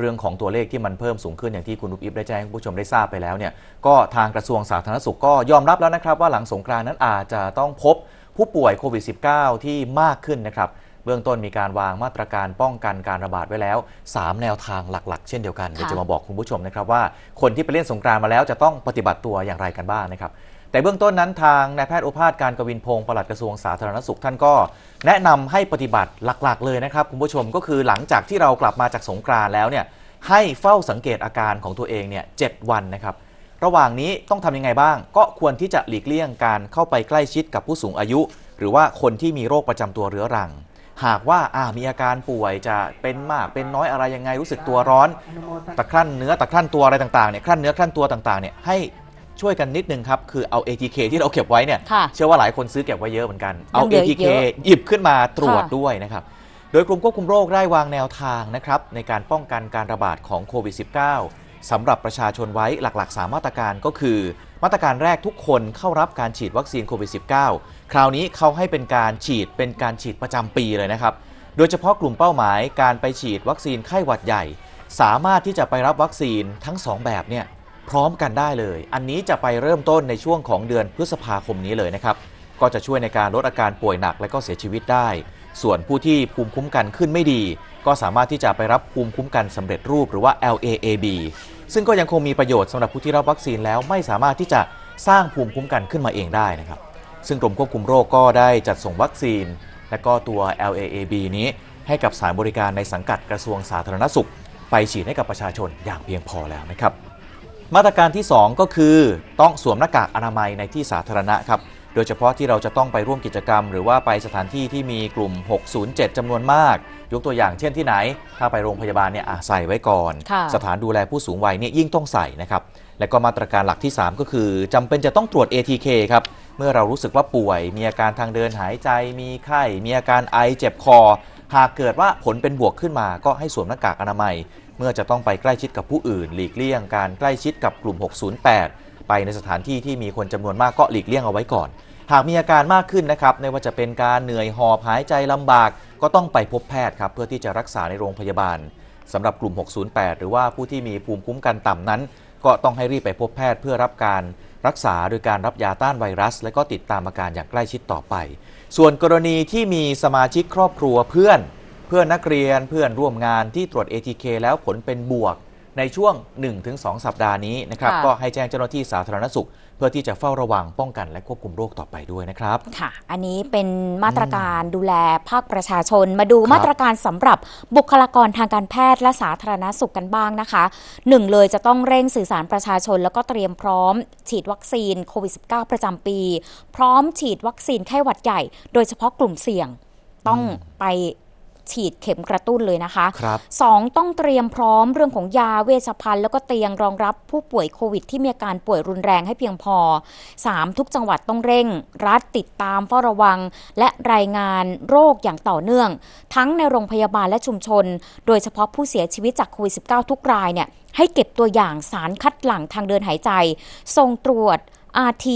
เรื่องของตัวเลขที่มันเพิ่มสูงขึ้นอย่างที่คุณนุ๊กอิฟได้แจ้งให้ผู้ชมได้ทราบไปแล้วเนี่ยก็ทางกระทรวงสาธารณสุขก็ยอมรับแล้วนะครับ ว่าหลังสงกรานนั้นอาจจะต้องพบผู้ป่วยโควิด -19 ที่มากขึ้นนะครับเบื้องต้นมีการวางมาตรการป้องกันการระบาดไว้แล้ว 3 แนวทางหลักๆ เช่นเดียวกันเดี๋ยวจะมาบอกคุณผู้ชมนะครับว่าคนที่ไปเล่นสงกรานมาแล้วจะต้องปฏิบัติตัวอย่างไรกันบ้างนะครับ แต่เบื้องต้นนั้นทางนายแพทย์โอภาสการกวินพงศ์ปลัดกระทรวงสาธารณสุขท่านก็ แนะนำให้ปฏิบัติหลักๆ เลยนะครับคุณผู้ชมก็คือหลังจากที่เรากลับมาจากสงกรานแล้วเนี่ยให้เฝ้าสังเกตอาการของตัวเองเนี่ยเวันนะครับระหว่างนี้ต้องทำยังไงบ้าง ก็ควรที่จะหลีกเลี่ยงการเข้าไปใกล้ชิดกับผู้สูงอายุ หรือว่าคนที่มีโรคประจำตัวเรื้อรัง หากว่าามีอาการป่วยจะเป็นมากเป็นน้อยอะไรยังไงรู้สึกตัวร้อน ตะครั่นเนื้อตะครั่นตัวอะไรต่างๆเนี่ยครั่นเนื้อครั่นตัวต่างๆเนี่ยให้ ช่วยกันนิดนึงครับ คือเอา ATK ที่เราเก็บไว้เนี่ย ค่ะ เชื่อว่าหลายคนซื้อเก็บไว้เยอะเหมือนกัน เอา ยังเหลืออีก ATK เยอะหยิบขึ้นมาตรวจค่ะ ด้วยนะครับ โดยกรมควบคุมโรคได้วางแนวทางนะครับในการป้องกันการระบาดของโควิด -19 สำหรับประชาชนไว้หลักๆ 3 มาตรการก็คือ มาตรการแรกทุกคนเข้ารับการฉีดวัคซีนโควิด -19 คราวนี้เขาให้เป็นการฉีดเป็นการฉีดประจำปีเลยนะครับ โดยเฉพาะกลุ่มเป้าหมายการไปฉีดวัคซีนไข้หวัดใหญ่ สามารถที่จะไปรับวัคซีนทั้ง 2 แบบเนี่ย พร้อมกันได้เลย อันนี้จะไปเริ่มต้นในช่วงของเดือนพฤษภาคมนี้เลยนะครับ ก็จะช่วยในการลดอาการป่วยหนักและก็เสียชีวิตได้ ส่วนผู้ที่ภูมิคุ้มกันขึ้นไม่ดี ก็สามารถที่จะไปรับภูมิคุ้มกันสำเร็จรูปหรือว่า LAAB ซึ่งก็ยังคงมีประโยชน์สำหรับผู้ที่รับวัคซีนแล้วไม่สามารถที่จะสร้างภูมิคุ้มกันขึ้นมาเองได้นะครับ ซึ่งกรมควบคุมโรคก็ได้จัดส่งวัคซีน และก็ตัว LAAB นี้ ให้กับสานบริการในสังกัดกระทรวงสาธารณสุข ไปฉีดให้กับประชาชนอย่างเพียงพอแล้วนะครับ มาตรการที่ 2 ก็คือต้องสวมหน้ากากอนามัยในที่สาธารณะครับโดยเฉพาะที่เราจะต้องไปร่วมกิจกรรม หรือว่าไปสถานที่ที่มีกลุ่ม 607จำนวนมาก ยกตัวอย่างเช่นที่ไหน ถ้าไปโรงพยาบาลเนี่ยอะใส่ไว้ก่อนค่ะสถานดูแลผู้สูงวัยเนี่ยยิ่งต้องใส่นะครับและก็มาตรการหลักที่ 3 ก็คือจำเป็นจะต้องตรวจ ATK ครับเมื่อเรารู้สึกว่าป่วย มีอาการทางเดินหายใจ มีไข้ มีอาการไอเจ็บคอ หากเกิดว่าผลเป็นบวกขึ้นมาก็ให้สวมหน้ากากอนามัย เมื่อจะต้องไปใกล้ชิดกับผู้อื่น หลีกเลี่ยงการใกล้ชิดกับกลุ่ม 608 ไปในสถานที่ที่มีคนจำนวนมากก็หลีกเลี่ยงเอาไว้ก่อน หากมีอาการมากขึ้นนะครับไม่ว่าจะเป็นการเหนื่อยหอบหายใจลำบาก ก็ต้องไปพบแพทย์ครับเพื่อที่จะรักษาในโรงพยาบาลสำหรับกลุ่ม 608 หรือว่าผู้ที่มีภูมิคุ้มกันต่ำนั้น ก็ต้องให้รีบไปพบแพทย์เพื่อรับการรักษาโดยการรับยาต้านไวรัส และก็ติดตามอาการอย่างใกล้ชิดต่อไป ส่วนกรณีที่มีสมาชิกครอบครัวเพื่อน เพื่อนนักเรียนเพื่อนร่วมงานที่ตรวจ ATK แล้วผลเป็นบวกในช่วง 1-2 สัปดาห์นี้นะครับค่ะก็ให้แจ้งเจ้าหน้าที่สาธารณสุข เพื่อที่จะเฝ้าระวังป้องกันและควบคุมโรคต่อไปด้วยนะครับ ค่ะ อันนี้เป็นมาตรการดูแลภาคประชาชน มาดูครับมาตรการสำหรับบุคลากรทางการแพทย์และสาธารณสุขกันบ้างนะคะหนึ่งเลยจะต้องเร่งสื่อสารประชาชน แล้วก็เตรียมพร้อม ฉีดวัคซีนโควิด -19 ประจำปี พร้อมฉีดวัคซีนไข้หวัดใหญ่ โดยเฉพาะกลุ่มเสี่ยงต้องไป ฉีดเข็มกระตุ้นเลยนะคะครับสองต้องเตรียมพร้อมเรื่องของยาเวชภัณฑ์แล้วก็เตียงรองรับผู้ป่วยโควิด ที่มีอาการป่วยรุนแรงให้เพียงพอ 3. ทุกจังหวัดต้องเร่ง รัดติดตามเฝ้าระวัง และรายงานโรคอย่างต่อเนื่อง ทั้งในโรงพยาบาลและชุมชน โดยเฉพาะผู้เสียชีวิตจากโควิด -19 ทุกรายเนี่ยให้เก็บตัวอย่างสารคัดหลั่งทางเดินหายใจส่งตรวจ RT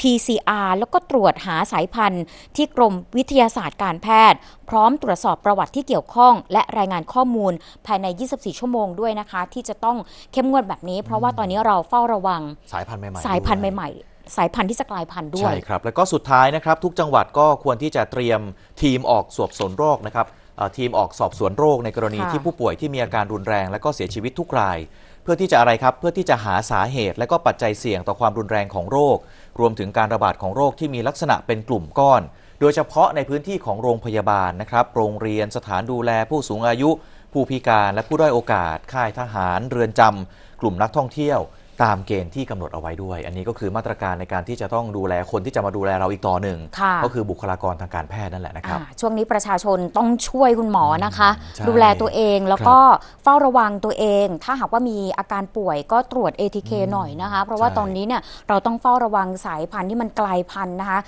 PCR แล้วก็ตรวจหาสายพันธุ์ ที่กรมวิทยาศาสตร์การแพทย์ พร้อมตรวจสอบประวัติที่เกี่ยวข้อง และรายงานข้อมูลภายใน 24 ชั่วโมงด้วยนะคะ ที่จะต้องเข้มงวดแบบนี้ เพราะว่าตอนนี้เราเฝ้าระวังสายพันธุ์ใหม่ๆสายพันธุ์ด้วยใหม่ๆสายพันธุ์ที่จะกลายพันธุ์ด้วย ใช่ครับ แล้วก็สุดท้ายนะครับ ทุกจังหวัดก็ควรที่จะเตรียมทีมออกสอบสวนโรคนะครับเอ่อทีมออกสอบสวนโรคในกรณีค่ะที่ผู้ป่วยที่มีอาการรุนแรง และก็เสียชีวิตทุกราย เพื่อที่จะอะไรครับ เพื่อที่จะหาสาเหตุ และก็ปัจจัยเสี่ยงต่อความรุนแรงของโรค รวมถึงการระบาดของโรคที่มีลักษณะเป็นกลุ่มก้อน โดยเฉพาะในพื้นที่ของโรงพยาบาลนะครับโรงเรียนสถานดูแลผู้สูงอายุ ผู้พิการและผู้ด้อยโอกาส ค่ายทหาร เรือนจำกลุ่มนักท่องเที่ยว ตามเกณฑ์ที่กำหนดเอาไว้ด้วย อันนี้ก็คือมาตรการในการที่จะต้องดูแลคนที่จะมาดูแลเราอีกต่อหนึ่ง ค่ะก็คือบุคลากรทางการแพทย์นั่นแหละนะครับ อ่าช่วงนี้ประชาชนต้องช่วยคุณหมอนะคะ ใช่ดูแลตัวเองแล้วก็เฝ้าระวังตัวเอง ถ้าหากว่ามีอาการป่วยก็ตรวจ ATK หน่อยนะคะ เพราะว่าใช่ ตอนนี้เนี่ยเราต้องเฝ้าระวังสายพันธุ์ที่มันกลายพันธุ์นะคะ